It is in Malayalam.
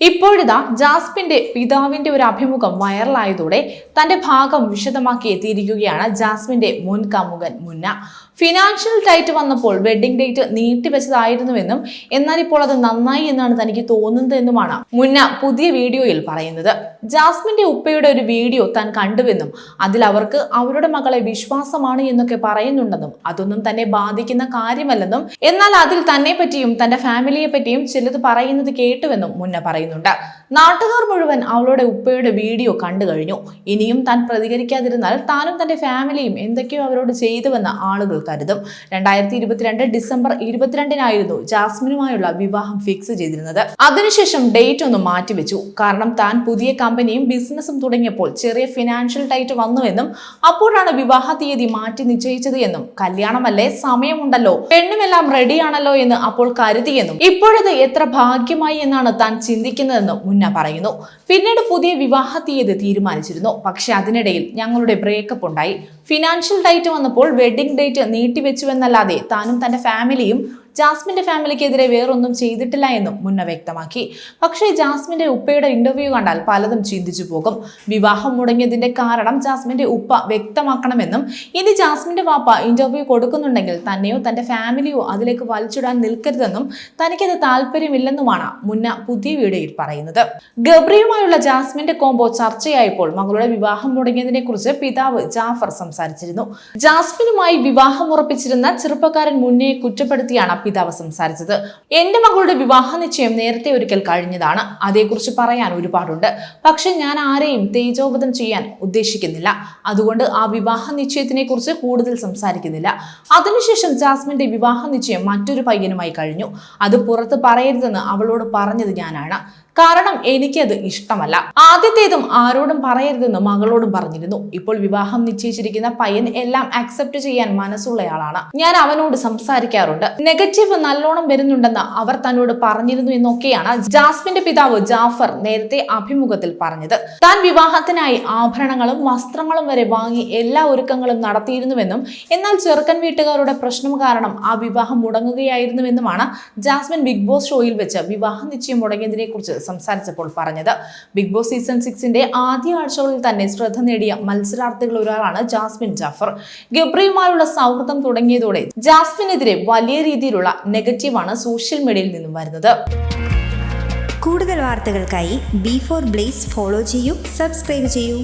ഇപ്പോഴിതാ ജാസ്മിന്റെ പിതാവിന്റെ ഒരു അഭിമുഖം വൈറലായതോടെ തന്റെ ഭാഗം വിശദമാക്കി എത്തിയിരിക്കുകയാണ് ജാസ്മിന്റെ മുൻ കാമുകൻ മുന്ന. ഫിനാൻഷ്യൽ ടൈറ്റ് വന്നപ്പോൾ വെഡിങ് ഡേറ്റ് നീട്ടിവെച്ചതായിരുന്നുവെന്നും എന്നാൽ ഇപ്പോൾ അത് നന്നായി എന്നാണ് തനിക്ക് തോന്നുന്നതെന്നുമാണ് മുന്ന പുതിയ വീഡിയോയിൽ പറയുന്നത്. ജാസ്മിന്റെ ഉപ്പയുടെ ഒരു വീഡിയോ താൻ കണ്ടുവെന്നും അതിൽ അവർക്ക് അവരുടെ മകളെ വിശ്വാസമാണ് എന്നൊക്കെ പറയുന്നുണ്ടെന്നും അതൊന്നും തന്നെ ബാധിക്കുന്ന കാര്യമല്ലെന്നും എന്നാൽ അതിൽ തന്നെ പറ്റിയും തന്റെ ഫാമിലിയെ പറ്റിയും ചിലത് പറയുന്നത് കേട്ടുവെന്നും മുന്ന പറയുന്നുണ്ട്. നാട്ടുകാർ മുഴുവൻ അവളുടെ ഉപ്പയുടെ വീഡിയോ കണ്ടു കഴിഞ്ഞു. ഇനിയും താൻ പ്രതികരിക്കാതിരുന്നാൽ താനും തന്റെ ഫാമിലിയും എന്തൊക്കെയോ അവരോട് ചെയ്തുവെന്ന് ആളുകൾ കരുതും. രണ്ടായിരത്തി ഇരുപത്തിരണ്ട് ഡിസംബർ ഇരുപത്തിരണ്ടിനായിരുന്നു ജാസ്മിനുമായുള്ള വിവാഹം ഫിക്സ് ചെയ്തിരുന്നത്. അതിനുശേഷം ഡേറ്റ് ഒന്ന് മാറ്റിവെച്ചു. കാരണം താൻ പുതിയ കമ്പനിയും ബിസിനസ്സും തുടങ്ങിയപ്പോൾ ചെറിയ ഫിനാൻഷ്യൽ ടൈറ്റ് വന്നുവെന്നും അപ്പോഴാണ് വിവാഹ തീയതി മാറ്റി നിശ്ചയിച്ചത് എന്നും കല്യാണമല്ലേ? സമയമുണ്ടല്ലോ. പെണ്ണുമെല്ലാം റെഡിയാണല്ലോ എന്ന് അപ്പോൾ കരുതിയെന്നും ഇപ്പോഴത് എത്ര ഭാഗ്യമായി എന്നാണ് താൻ ചിന്തിക്കുന്നതെന്നും മുന്ന പറയുന്നു. പിന്നീട് പുതിയ വിവാഹ തീയതി തീരുമാനിച്ചിരുന്നു. പക്ഷെ അതിനിടയിൽ ഞങ്ങളുടെ ബ്രേക്കപ്പ് ഉണ്ടായി. ഫിനാൻഷ്യൽ ഡേറ്റ് വന്നപ്പോൾ വെഡിങ് ഡേറ്റ് നീട്ടിവെച്ചുവെന്നല്ലാതെ താനും തന്റെ ഫാമിലിയും ജാസ്മിന്റെ ഫാമിലിക്കെതിരെ വേറൊന്നും ചെയ്തിട്ടില്ല എന്നും മുന്ന വ്യക്തമാക്കി. പക്ഷേ ജാസ്മിന്റെ ഉപ്പയുടെ ഇന്റർവ്യൂ കണ്ടാൽ പലതും ചിന്തിച്ചു പോകും. വിവാഹം മുടങ്ങിയതിന്റെ കാരണം ജാസ്മിന്റെ ഉപ്പ വ്യക്തമാക്കണമെന്നും ഇനി ജാസ്മിന്റെ വാപ്പ ഇന്റർവ്യൂ കൊടുക്കുന്നുണ്ടെങ്കിൽ തന്നെയോ തന്റെ ഫാമിലിയോ അതിലേക്ക് വലിച്ചിടാൻ നിൽക്കരുതെന്നും തനിക്കത് താല്പര്യമില്ലെന്നുമാണ് മുന്ന പുതിയ വീഡിയോയിൽ പറയുന്നത്. ഗബ്രിയുമായുള്ള ജാസ്മിന്റെ കോംബോ ചർച്ചയായപ്പോൾ മകളുടെ വിവാഹം മുടങ്ങിയതിനെ കുറിച്ച് പിതാവ് ജാഫർ സംസാരിച്ചിരുന്നു. ജാസ്മിനുമായി വിവാഹം ഉറപ്പിച്ചിരുന്ന ചെറുപ്പക്കാരൻ മുന്നയെ കുറ്റപ്പെടുത്തിയാണ് പിതാവ് സംസാരിച്ചത്. എന്റെ മകളുടെ വിവാഹ നിശ്ചയം നേരത്തെ ഒരിക്കൽ കഴിഞ്ഞതാണ്. അതേക്കുറിച്ച് പറയാൻ ഒരുപാടുണ്ട്. പക്ഷെ ഞാൻ ആരെയും തേജോവധം ചെയ്യാൻ ഉദ്ദേശിക്കുന്നില്ല. അതുകൊണ്ട് ആ വിവാഹ നിശ്ചയത്തിനെ കുറിച്ച് കൂടുതൽ സംസാരിക്കുന്നില്ല. അതിനുശേഷം ജാസ്മിന്റെ വിവാഹ നിശ്ചയം മറ്റൊരു പയ്യനുമായി കഴിഞ്ഞു. അത് പുറത്ത് പറയരുതെന്ന് അവളോട് പറഞ്ഞത് ഞാനാണ്. കാരണം എനിക്കത് ഇഷ്ടമല്ല. ആദ്യത്തേതും ആരോടും പറയരുതെന്ന് മകളോടും പറഞ്ഞിരുന്നു. ഇപ്പോൾ വിവാഹം നിശ്ചയിച്ചിരിക്കുന്ന പയ്യൻ എല്ലാം അക്സെപ്റ്റ് ചെയ്യാൻ മനസ്സുള്ളയാളാണ് ഞാൻ അവനോട് സംസാരിക്കാറുണ്ട്. നെഗറ്റീവ് നല്ലോണം വരുന്നുണ്ടെന്ന് അവർ തന്നോട് പറഞ്ഞിരുന്നു എന്നൊക്കെയാണ് ജാസ്മിന്റെ പിതാവ് ജാഫർ നേരത്തെ അഭിമുഖത്തിൽ പറഞ്ഞത്. താൻ വിവാഹത്തിനായി ആഭരണങ്ങളും വസ്ത്രങ്ങളും വരെ വാങ്ങി എല്ലാ ഒരുക്കങ്ങളും നടത്തിയിരുന്നുവെന്നും എന്നാൽ ചെറുക്കൻ വീട്ടുകാരുടെ പ്രശ്നം കാരണം ആ വിവാഹം മുടങ്ങുകയായിരുന്നുവെന്നുമാണ് ജാസ്മിൻ ബിഗ് ബോസ് ഷോയിൽ വെച്ച് വിവാഹ നിശ്ചയം മുടങ്ങിയതിനെ കുറിച്ച് സംസാരിച്ചപ്പോൾ പറഞ്ഞത്. ബിഗ് ബോസ് സീസൺ സിക്സിന്റെ ആദ്യ ആഴ്ചകളിൽ തന്നെ ശ്രദ്ധ നേടിയ മത്സരാർത്ഥികളിൽ ഒരാളാണ് ജാസ്മിൻ ജാഫർ. ഗബ്രിയുമായുള്ള സൗഹൃദം തുടങ്ങിയതോടെ ജാസ്മിനെതിരെ വലിയ രീതിയിലുള്ള നെഗറ്റീവാണ് സോഷ്യൽ മീഡിയയിൽ നിന്നും വരുന്നത്. കൂടുതൽ വാർത്തകൾക്കായി ബി ഫോർ ബ്ലേസ് ഫോളോ ചെയ്യൂ സബ്സ്ക്രൈബ് ചെയ്യൂ.